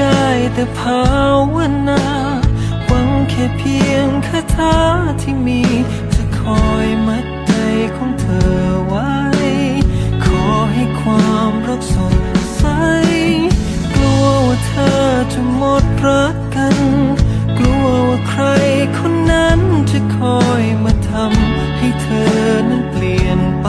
ได้แต่ภาวนาหวังแค่เพียงคาถาที่มี จะคอยมัดใจของเธอไว้ ขอให้ความรักสดใส กลัวว่าเธอจะหมดรักกัน กลัวว่าใครคนนั้นจะคอยมาทำให้เธอนั้นเปลี่ยนไป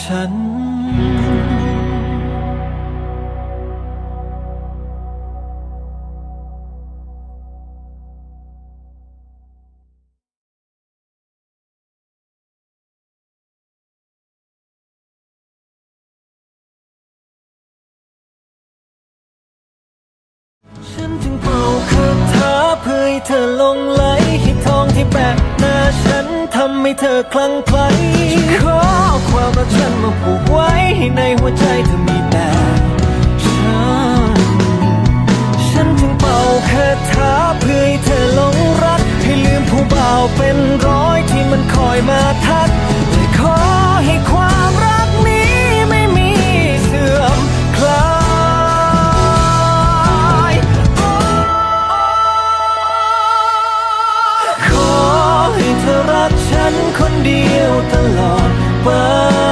ฉันำให้เธอคลั่งไคล้ขอความรักฉันมาผูกไว้ให้ในหัวใจเธอมีแต่ฉัน ฉันถึงเป่าคาถาเพื่อให้เธอหลงรัก ให้ลืมผู้บ่าวเป็นร้อยที่มันคอยมาทักและขอให้ความ เดียวตลอดไป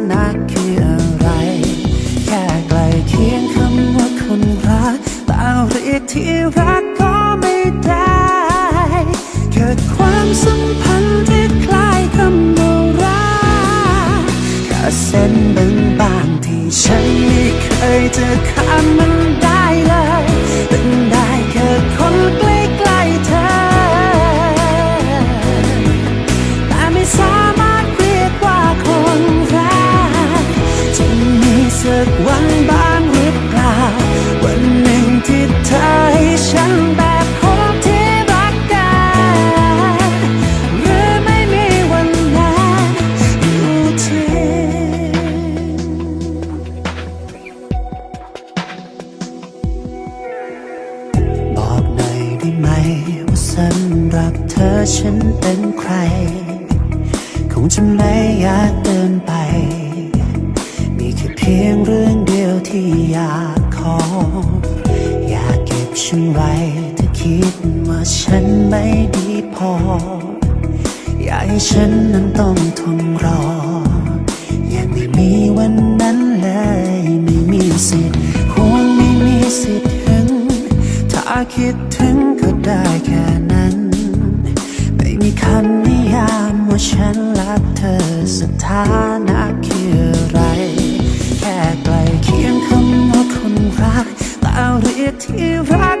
น ที่รักก็ไม่ได้ เกิดความสัมพันธ์ที่คล้ายคำว่ารักแค่เส้นบางๆที่ฉันไม่เคยจะข้ามมันได้เลยเป็นได้แค่คนใกล้ บฉันไว้ถ้าคิดว่าฉันไม่ดีพอ อยากให้ฉันนั้นต้องทนรอ ยังไม่มีวันนั้นเลย ไม่มีสิทธิ์คงไม่มีสิทธิ์ถึง ถ้าคิดถึงก็ได้แค่นั้น ไม่มีคำนิยามว่าฉันรักเธอสถานะ เรี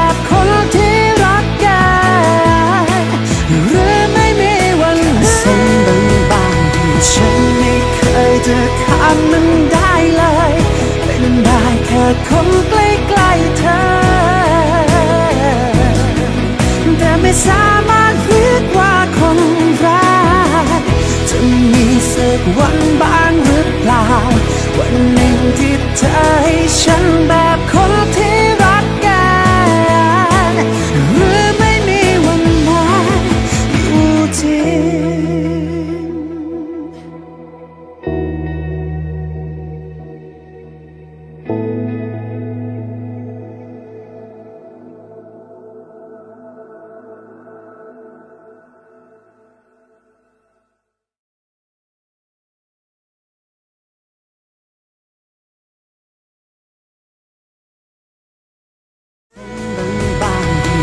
จะข้ามมันได้เลย เป็นได้แค่คนใกล้ๆเธอ แต่ไม่สามารถเรียกว่าคนรักจะมีสักวันบ้างหรือเปล่า วันหนึ่งที่เธอให้ฉันแบบ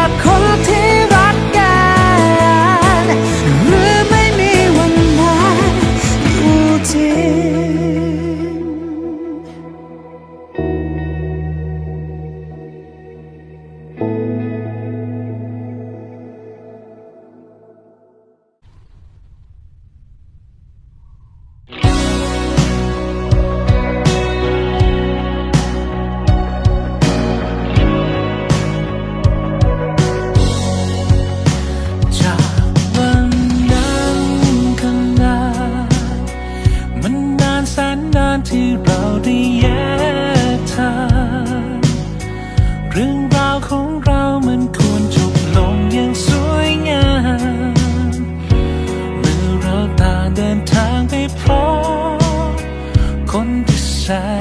บ พราะคนที่ใส่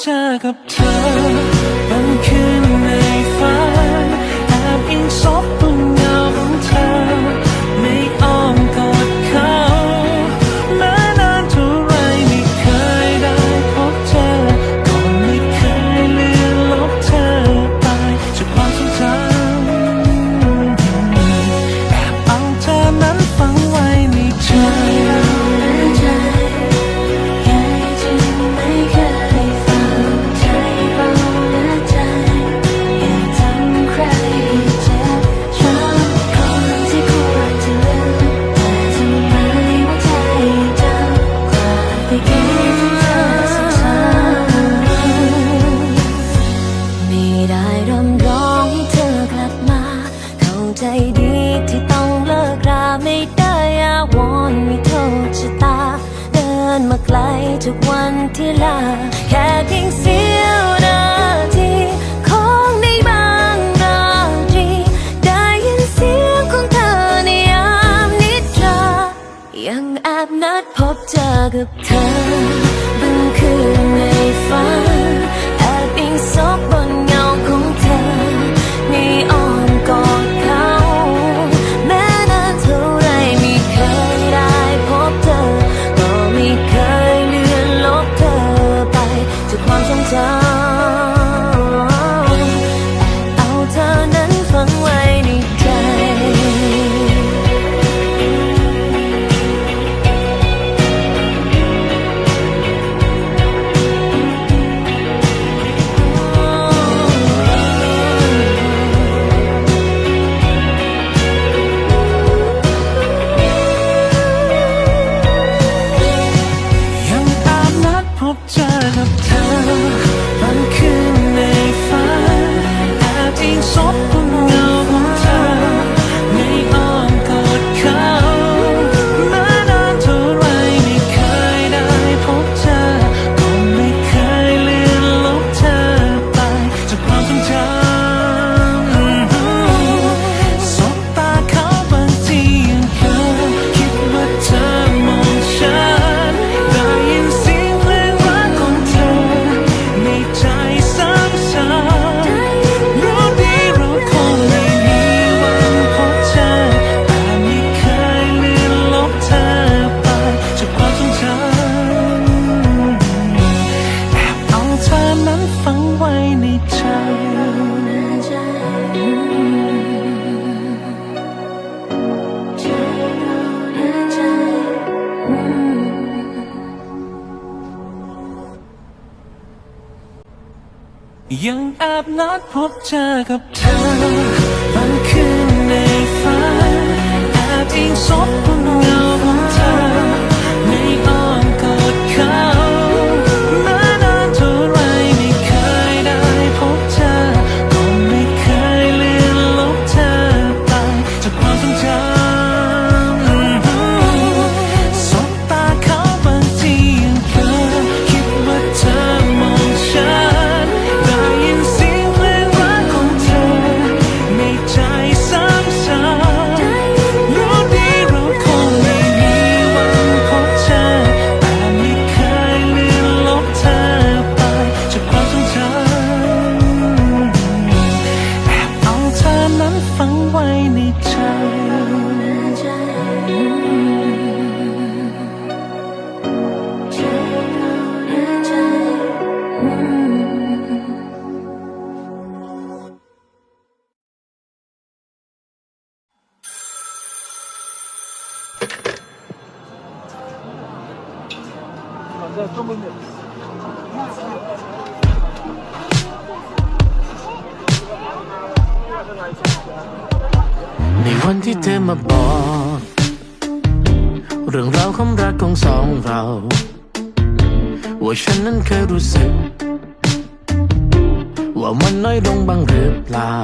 เจอกับเธอ กับเธอ กับเธอบางคืนในฝันแอบอิงซบเงา เรื่องราวความรักของสองเรา ว่าฉันนั้นเคยรู้สึก ว่ามันน้อยลงบ้างหรือเปล่า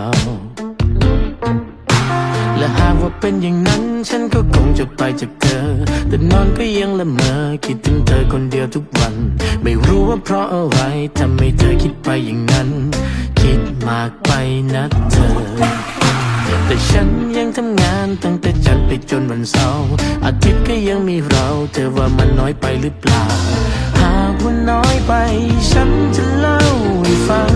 และหากว่าเป็นอย่างนั้น ฉันก็คงจะไปจากเธอ แต่นอนก็ยังละเมอคิดถึงเธอคนเดียวทุกวัน ไม่รู้ว่าเพราะอะไรทำให้เธอคิดไปอย่างนั้น คิดมากไปนะเธอ แต่ฉันยังทำงานตั้งแต่จันทร์ไปจนวันเสาร์อาทิตย์ก็ยังมีเรา เธอว่ามันน้อยไปหรือเปล่า หากว่าน้อยไป ฉันจะเล่าให้ฟัง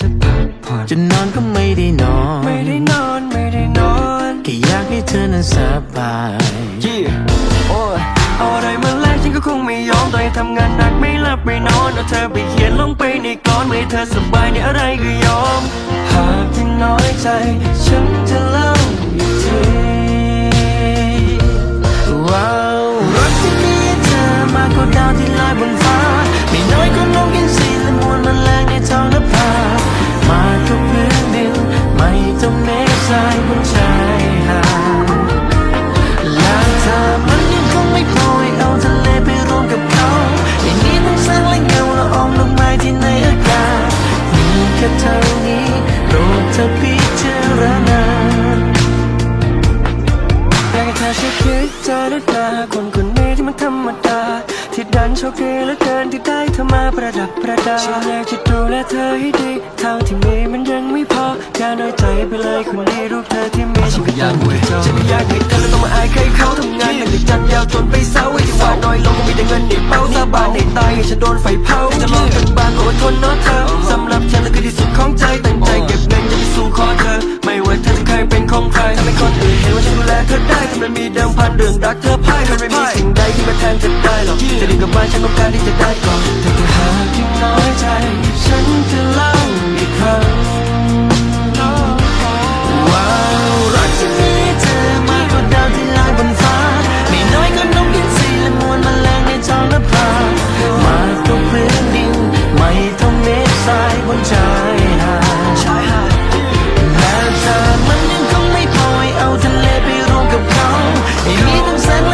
จะพักผ่อนจะนอนก็ไม่ได้นอน ไม่ได้นอน ไม่ได้นอนแค่อยากให้เธอนั้นสบายยี่โอ้ยเอาอะไรมาแลกฉันก็คงไม่ยอมต่อให้ทำงานหนักไม่หลับไม่นอนเอาเธอไปเขียนลงไปในกลอนไม่ให้เธอสบายในอะไรก็ยอม หากยังน้อยใจ ฉันจะเล่าอีกทีว้าวรักที่มีเธอมากกว่าดาวที่ลอยบนฟ้า ไม่น้อยก็นกอิน มากกว่พื้นดิน ไม่ต้องเมฆทรายบนชายหาดและถ้ามันยังคงไม่พอให้เอาทะเลไปรวมกับเขา อย่างนี้ต้องสร้างและเงาละอองลงมาที่ในอากาศมีแค่เท่านี้โปรดเธอพิจารณาอยากให้เธอช่วยคิดเจอด้วยตาคนคนนี้ที่มันธรรมดาที่ดันโชคดีเหลือเกินที่ได้เธอมาประดับประดาฉันอยากจะ ฉันก็อยากให้เธอฉันก็อยากให้เธอแล้วต้องมาอายใครเขาทำงานหนักจากจันยาวจนไปเสาร์ไอ้ที่ว่าน้อยลงก็มีแต่เงินในเป้าสาบานในตายให้ฉันโดนไฟเผาจะลองกันบ้านก็อดทนเนาะเธอสำหรับฉันแล้วคือที่สุดของใจตั้งใจเก็บเงินจะไปสู่ขอเธอ ไม่ว่าเธอจะเคยเป็นของใครทำให้คนอื่นเห็นว่าฉันดูแลเธอได้ถ้ามันมีเดิมพันเรื่องรักเธอพ่ายมันไม่มีสิ่งใดที่มาแทนเธอได้หรอกจะดีกับบ้านฉันต้องการที่จะได้ก่อนแต่ถ้าหากยังน้อยใจ ฉันจะเล่าอีกครั้งว้า ไอ้นี้ต้